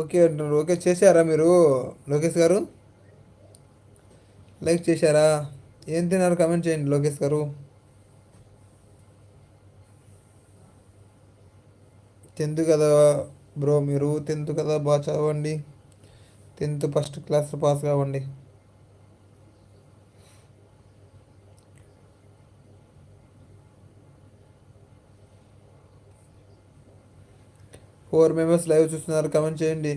Okay అంటున్నారు okay చేశారా మీరు? లోకేష్ గారు? లైక్ చేశారా? ఏం తిన్నారు? కమెంట్ చేయండి లోకేష్ గారు. టెన్త్ కదా బ్రో మీరు టెన్త్ కదా బాగా చదవండి. టెన్త్ ఫస్ట్ క్లాస్ పాస్ కావండి. ఫోర్ మెంబర్స్ లైవ్ చూస్తున్నారు. కమెంట్ చేయండి.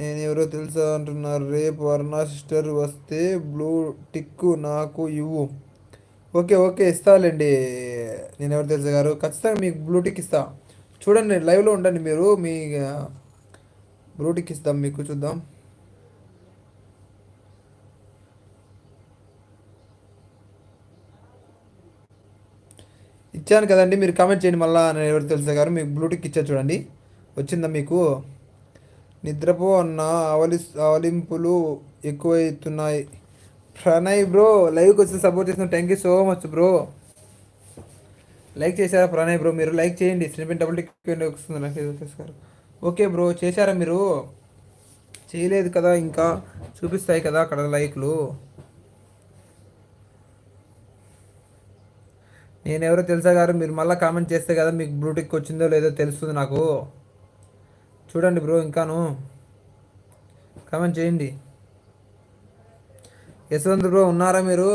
నేను ఎవరో తెలుసా అంటున్నారు. రేపు వర్ణ సిస్టర్ వస్తే బ్లూ టిక్ నాకు ఇవ్వు. ఓకే ఓకే ఇస్తాలేండి నేను ఎవరు తెలుసు గారు? ఖచ్చితంగా మీకు బ్లూ టిక్ ఇస్తా. చూడండి లైవ్లో ఉండండి మీరు. మీ బ్లూ టిక్ ఇస్తాం మీకు చూద్దాం. ఇచ్చాను కదండి. మీరు కామెంట్ చేయండి. మళ్ళీ నేను ఎవరు తెలుసా గారు? మీకు బ్లూటిక్ ఇచ్చా చూడండి. వచ్చిందా మీకు? నిద్రపో అన్న అవలి అవలింపులు ఎక్కువైతున్నాయి. ప్రణయ్ బ్రో లైవ్కి వచ్చి సపోర్ట్ చేసిన thank you so much bro. Like చేశారా ప్రణయ్ బ్రో మీరు? లైక్ చేయండి. స్నిపిన్ డబుల్ టిక్ వస్తుంది. నాకు ఓకే బ్రో చేశారా మీరు? చేయలేదు కదా ఇంకా. చూపిస్తాయి కదా అక్కడ లైక్లు. నేను ఎవరో తెలుసా గారు? మీరు మళ్ళీ కామెంట్ చేస్తే కదా మీకు బ్లూటిక్ వచ్చిందో లేదో తెలుస్తుంది నాకు. చూడండి బ్రో ఇంకాను. కామెంట్ చేయండి. యశ్వంత్ బ్రో ఉన్నారా మీరు?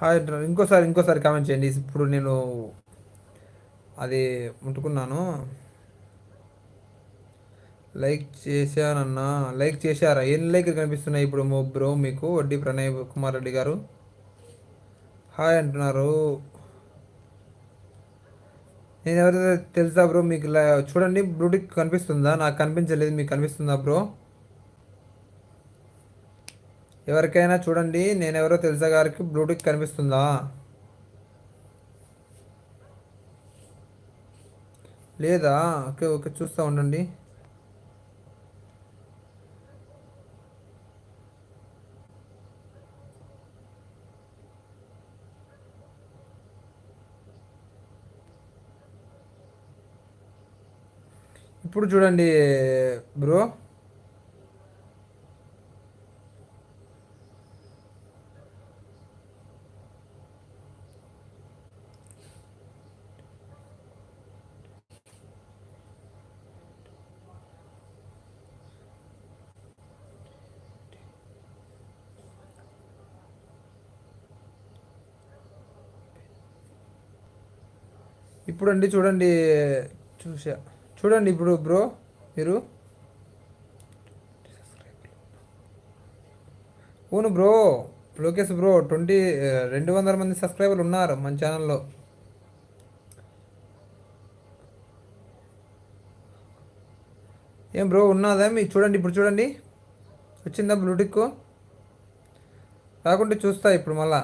హాయ్ ఇంకోసారి ఇంకోసారి కామెంట్ చేయండి. ఇప్పుడు నేను అది ముట్టుకున్నాను. లైక్ చేశానన్నా. లైక్ చేశారా? ఎన్ని లైక్ కనిపిస్తున్నాయి ఇప్పుడు బ్రో మీకు? వడ్డీ ప్రణయ్ కుమార్ రెడ్డి గారు. హాయ్ అంటున్నారు. నేను ఎవరైతే తెలుసా బ్రో మీకు చూడండి బ్లూటిక్ కనిపిస్తుందా? నాకు కనిపించలేదు మీకు కనిపిస్తుందా బ్రో? ఎవరికైనా చూడండి నేను ఎవరో తెలుసా గారికి బ్లూటిక్ కనిపిస్తుందా? లేదా? ఓకే ఓకే చూస్తూ ఉండండి. ఇప్పుడు చూడండి బ్రో. ఇప్పుడు అండి చూడండి చూసా. చూడండి ఇప్పుడు బ్రో మీరు. అవును బ్రో లోకేష్ బ్రో ట్వంటీ రెండు వందల మంది సబ్స్క్రైబర్లు ఉన్నారు మన ఛానల్లో. ఏం బ్రో ఉన్నదా మీకు చూడండి ఇప్పుడు చూడండి. వచ్చిందా బ్లూటిక్ రాకుంటే చూస్తా ఇప్పుడు మళ్ళా.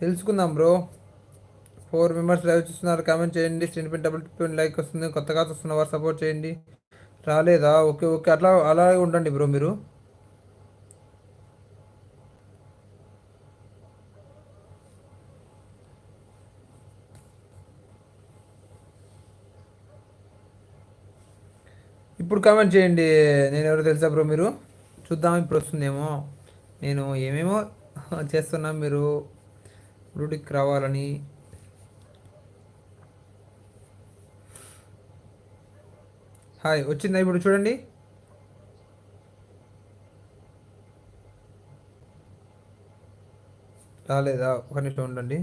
తెలుసుకుందాం బ్రో. ఫోర్ మెంబర్స్ లైవ్ చూస్తున్నారు. కామెంట్ చేయండి. Screen pin double pin like వస్తుంది. కొత్తగా చూస్తున్న వారు సపోర్ట్ చేయండి. రాలేదా? Okay okay. అట్లా అలాగే ఉండండి బ్రో మీరు. ఇప్పుడు కామెంట్ చేయండి. నేను ఎవరు తెలుసా బ్రో మీరు? చూద్దాం ఇప్పుడు వస్తుందేమో. నేను ఏమేమో చేస్తున్నా మీరు. బ్లూటిక్ రావాలని. హాయ్ వచ్చిందా ఇప్పుడు చూడండి. రాలేదా? ఒక నిమిషం ఉండండి.